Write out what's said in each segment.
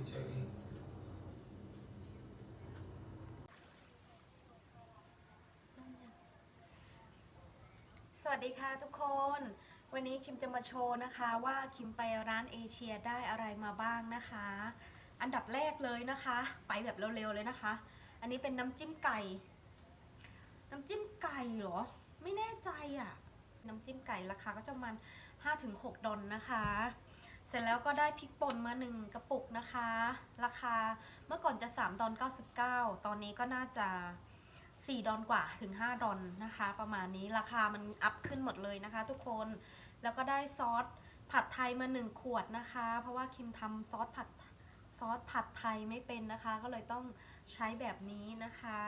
be checking. สวัสดีค่ะทุกคน วันนี้คิมจะมาโชว์นะคะว่าคิมไปร้านเอเชียได้อะไรมาบ้างนะคะ อันดับแรกเลยนะคะ ไปแบบเร็วๆเลยนะคะ อันนี้เป็นน้ำจิ้มไก่ น้ำจิ้มไก่เหรอ ไม่แน่ใจอะ่ะ น้ำจิ้มไก่ราคาก็จะประมาณ5-6 ดอลนะคะ เสร็จแล้วก็ได้พริกป่นมาหนึ่งกระปุกนะคะ ราคาเมื่อก่อนจะ 3 ดอล99 ตอนนี้ก็น่าจะ 4 ดอลกว่าถึง 5 ดอลนะคะ ประมาณนี้ราคามันอัพขึ้นหมดเลยนะคะทุกคนแล้วก็ได้ซอสผัดไทยมา 1 ขวดนะคะ เพราะว่าคิมทำซอสผัดซอสผัดไทยไม่เป็นนะคะ ก็เลยต้องใช้แบบนี้นะคะ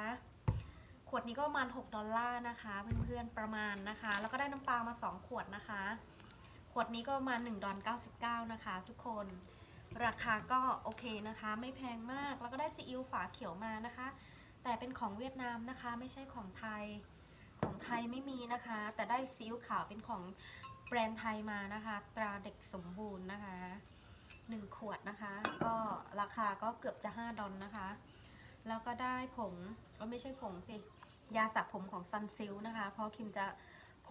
ขวดนี้ก็ประมาณ 6 ดอลลาร์นะคะ เพื่อนๆประมาณนะคะ แล้วก็ได้น้ำปลามา 2 ขวดนะคะ ขวดนี้ก็มา1ดอล99 นะคะ ทุกคน ราคาก็โอเคนะคะ ไม่แพงมาก แล้วก็ได้ซีอิ๊วฝาเขียวมานะคะ แต่เป็นของเวียดนามนะคะ ไม่ใช่ของไทย ของไทยไม่มีนะคะ แต่ได้ซีอิ๊วขาวเป็นของแบรนด์ไทยมานะคะ ตราเด็กสมบูรณ์นะคะหนึ่งขวดนะคะ ก็ราคาก็เกือบจะ 5 ดอลนะคะ แล้วก็ได้ผงก็ไม่ใช่ผงสิ ยาสระผมของซันซิลนะคะ เพราะคิมจะ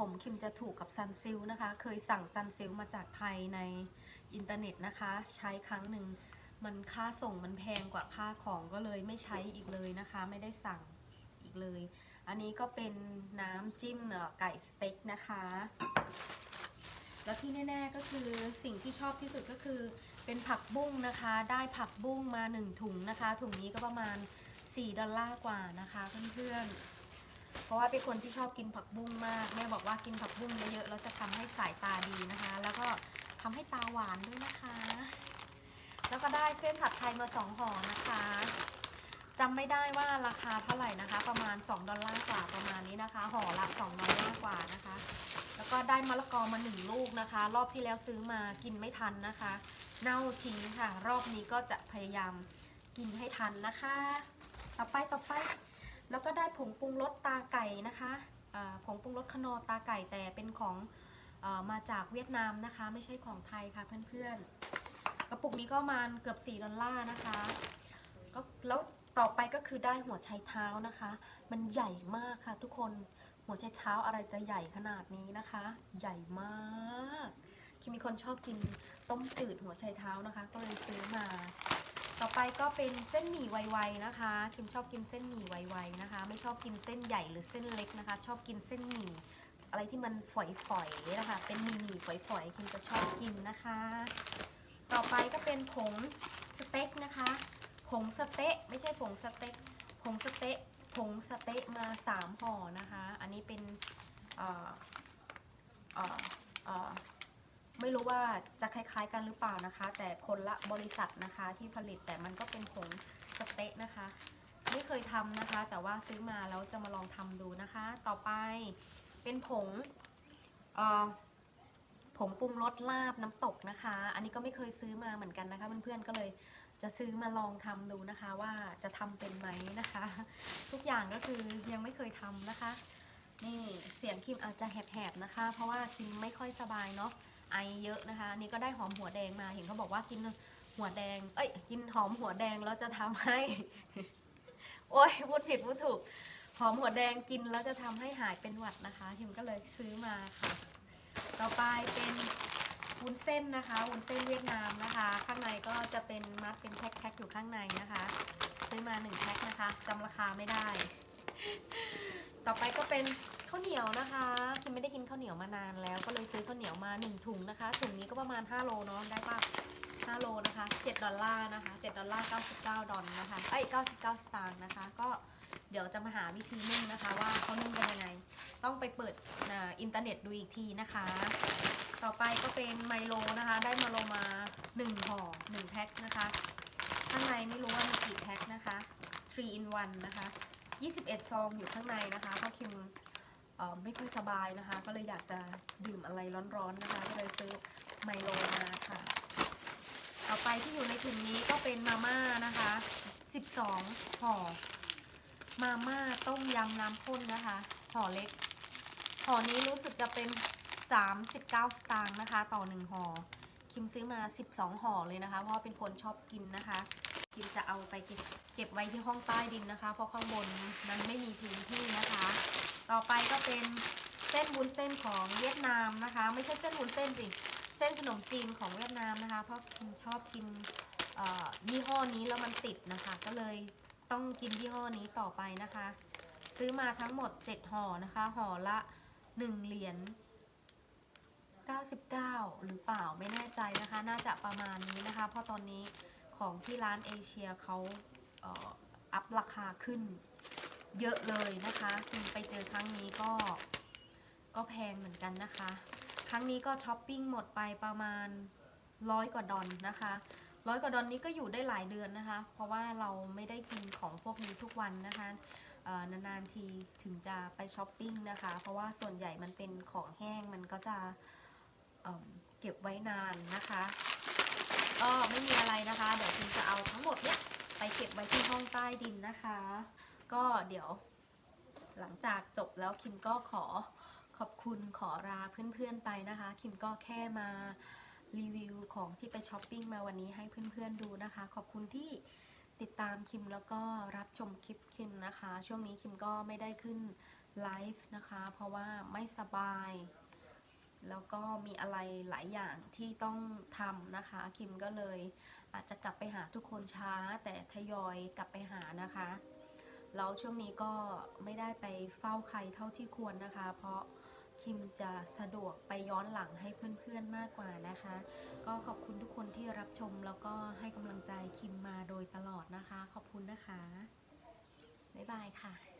ผมคิมจะถูกกับซันซิลนะคะ เคยสั่งซันซิลมาจากไทยในอินเทอร์เน็ตนะคะ ใช้ครั้งหนึ่งมันค่าส่งมันแพงกว่าค่าของก็เลยไม่ใช้อีกเลยนะคะ ไม่ได้สั่งอีกเลย อันนี้ก็เป็นน้ำจิ้มเอ่อไก่สเต็กนะคะ แล้วที่แน่ๆก็คือสิ่งที่ชอบที่สุดก็คือ เป็นผักบุ้งนะคะ ได้ผักบุ้งมา 1 ถุงนะคะ ถุงนี้ก็ประมาณ 4 ดอลลาร์กว่านะคะเพื่อนๆ เพราะว่าเป็นคนที่ชอบกินผักบุ้งมาก แม่บอกว่ากินผักบุ้งเยอะๆแล้วจะทำให้สายตาดีนะคะ แล้วก็ทำให้ตาหวานด้วยนะคะ แล้วก็ได้เส้นผัดไทยมา2ห่อนะคะจำไม่ได้ว่าราคาเท่าไหร่นะคะ ประมาณ 2 ดอลลาร์กว่าประมาณนี้นะคะห่อละ 2 ดอลลาร์กว่านะคะ แล้วก็ได้มะละกอมา 1 ลูกนะคะ รอบที่แล้วซื้อมากินไม่ทันนะคะ เน่าทิ้งค่ะ รอบนี้ก็จะพยายามกินให้ทันนะคะ ต่อไปต่อไป แล้วก็ได้ผงปรุงรสตาไก่นะคะผงปรุงรสขนอตาไก่แต่เป็นของอามาจากเวียดนามนะคะ ไม่ใช่ของไทยค่ะเพื่อนๆ กระปุกนี้ก็มาเกือบ 4 ดอลลาร์นะคะก็แล้วต่อไปก็คือได้หัวไชเท้านะคะ มันใหญ่มากค่ะทุกคนหัวไชเท้าอะไรจะใหญ่ขนาดนี้นะคะ ใหญ่มากคิมมีคนชอบกินต้มจืดหัวไชเท้านะคะ ก็เลยซื้อมา ต่อไปก็เป็นเส้นหมี่ไวๆนะคะคิมชอบกินเส้นหมี่ไวๆนะคะ ไม่ชอบกินเส้นใหญ่หรือเส้นเล็กนะคะ ชอบกินเส้นหมี่อะไรที่มันฝอยๆนะคะ เป็นหมี่ๆฝอยๆคิมจะชอบกินนะคะ ต่อไปก็เป็นผงสเต็กนะคะ ผงสเต๊ะไม่ใช่ผงสเต็กผงสเต๊ะผงสเต๊ะมาสามห่อนะคะ อันนี้เป็นอ่อเอ่อเอ่อ ไม่รู้ว่าจะคล้ายๆกันหรือเปล่านะคะ แต่คนละบริษัทนะคะที่ผลิตแต่มันก็เป็นผงสเต๊ะนะคะ ไม่เคยทำนะคะ แต่ว่าซื้อมาแล้วจะมาลองทำดูนะคะ ต่อไปเป็นผงผงปรุงรสลาบน้ำตกนะคะ อันนี้ก็ไม่เคยซื้อมาเหมือนกันนะคะ เพื่อนๆก็เลยจะซื้อมาลองทำดูนะคะ ว่าจะทำเป็นไหมนะคะ ทุกอย่างก็คือยังไม่เคยทำนะคะ นี่เสียงคิมอาจจะแหบๆนะคะ เพราะว่าคิมไม่ค่อยสบายเนาะ ไอเยอะนะคะนี่ก็ได้หอมหัวแดงมาเห็นเขาบอกว่ากินหัวแดง เอ้ย กินหอมหัวแดงแล้วจะทำให้ โอ้ยพูดผิดพูดถูก หอมหัวแดงกินแล้วจะทำให้หายเป็นหวัดนะคะคิมก็เลยซื้อมาค่ะ ต่อไปเป็นวุ้นเส้นนะคะวุ้นเส้นเวียดนามนะคะ ข้างในก็จะเป็นมัดเป็นแพ็คๆอยู่ข้างในนะคะ ซื้อมา1แพ็คนะคะจำราคาไม่ได้ ต่อไปก็เป็น ข้าวเหนียวนะคะคิมไม่ได้กินข้าวเหนียวมานานแล้ว ก็เลยซื้อข้าวเหนียวมา1ถุงนะคะ ถุงนี้ก็ประมาณ 5 โลเนาะได้ปะ5โลนะคะ7ดอลลาร์นะคะ7ดอลลาร์99 ดอลนะคะเอ้ย99 สตางค์นะคะ ก็เดี๋ยวจะมาหาวิธีนึ่งนะคะ ว่าเขานึ่งกันยังไง ต้องไปเปิดอินเทอร์เน็ตดูอีกทีนะคะ ต่อไปก็เป็นไมโลนะคะ ได้มาโลมา1ห่อ1แพ็คนะคะข้างในไม่รู้ว่ามีกี่แพ็คนะคะ3 in 1นะคะ21 ซองอยู่ข้างในนะคะเพราะคิมเอ่อ ไม่ค่อยสบายนะคะ ก็เลยอยากจะดื่มอะไรร้อนๆนะคะ ก็เลยซื้อไมโลมาค่ะ ต่อไปที่อยู่ในถุงนี้ก็เป็นมาม่านะคะ 12ห่อ มาม่าต้มยำน้ำข้นนะคะ ห่อเล็ก ห่อนี้รู้สึกจะเป็น 39 สตางค์นะคะ ต่อ 1ห่อ คิมซื้อมา 12 ห่อเลยนะคะ เพราะเป็นคนชอบกินนะคะ คิมจะเอาไปเก็บไว้ที่ห้องใต้ดินนะคะ เพราะข้างบนมันไม่มีพื้นที่นะคะ ต่อไปก็เป็นเส้นวุ้นเส้นของเวียดนามนะคะ ไม่ใช่เส้นวุ้นเส้นสิเส้นขนมจีนของเวียดนามนะคะ เพราะคิมชอบกินอ่อยี่ห้อนี้แล้วมันติดนะคะ ก็เลยต้องกินยี่ห้อนี้ต่อไปนะคะ ซื้อมาทั้งหมด 7ห่อนะคะห่อละ 1 เหรียญ99 หรือเปล่าไม่แน่ใจนะคะ น่าจะประมาณนี้นะคะ เพราะตอนนี้ ของที่ร้านเอเชียเขาอัพราคาขึ้นเยอะเลยนะคะคิมไปเจอครั้งนี้ก็ก็แพงเหมือนกันนะคะ ครั้งนี้ก็ช้อปปิ้งหมดไปประมาณร้อยกว่าดอลนะคะร้อยกว่าดอลนี้ก็อยู่ได้หลายเดือนนะคะ เพราะว่าเราไม่ได้กินของพวกนี้ทุกวันนะคะนานๆทีถึงจะไปช้อปปิ้งนะคะ เพราะว่าส่วนใหญ่มันเป็นของแห้งมันก็จะเเก็บไว้นานนะคะ ก็ไม่มีอะไรนะคะ เดี๋ยวคิมจะเอาทั้งหมดเนี้ยไปเก็บไว้ที่ห้องใต้ดินนะคะ ก็เดี๋ยว หลังจากจบแล้วคิมก็ขอขอบคุณขอลาเพื่อนๆไปนะคะ คิมก็แค่มารีวิวของที่ไปช้อปปิ้งมาวันนี้ให้เพื่อนๆดูนะคะ ขอบคุณที่ติดตามคิมแล้วก็รับชมคลิปคิมนะคะ ช่วงนี้คิมก็ไม่ได้ขึ้นไลฟ์นะคะ เพราะว่าไม่สบาย แล้วก็มีอะไรหลายอย่างที่ต้องทำนะคะ คิมก็เลยอาจจะกลับไปหาทุกคนช้า แต่ทยอยกลับไปหานะคะแล้วช่วงนี้ก็ไม่ได้ไปเฝ้าใครเท่าที่ควรนะคะ เพราะคิมจะสะดวกไปย้อนหลังให้เพื่อนๆมากกว่านะคะ ก็ขอบคุณทุกคนที่รับชมแล้วก็ให้กำลังใจคิมมาโดยตลอดนะคะ ขอบคุณนะคะ บ๊ายบายค่ะ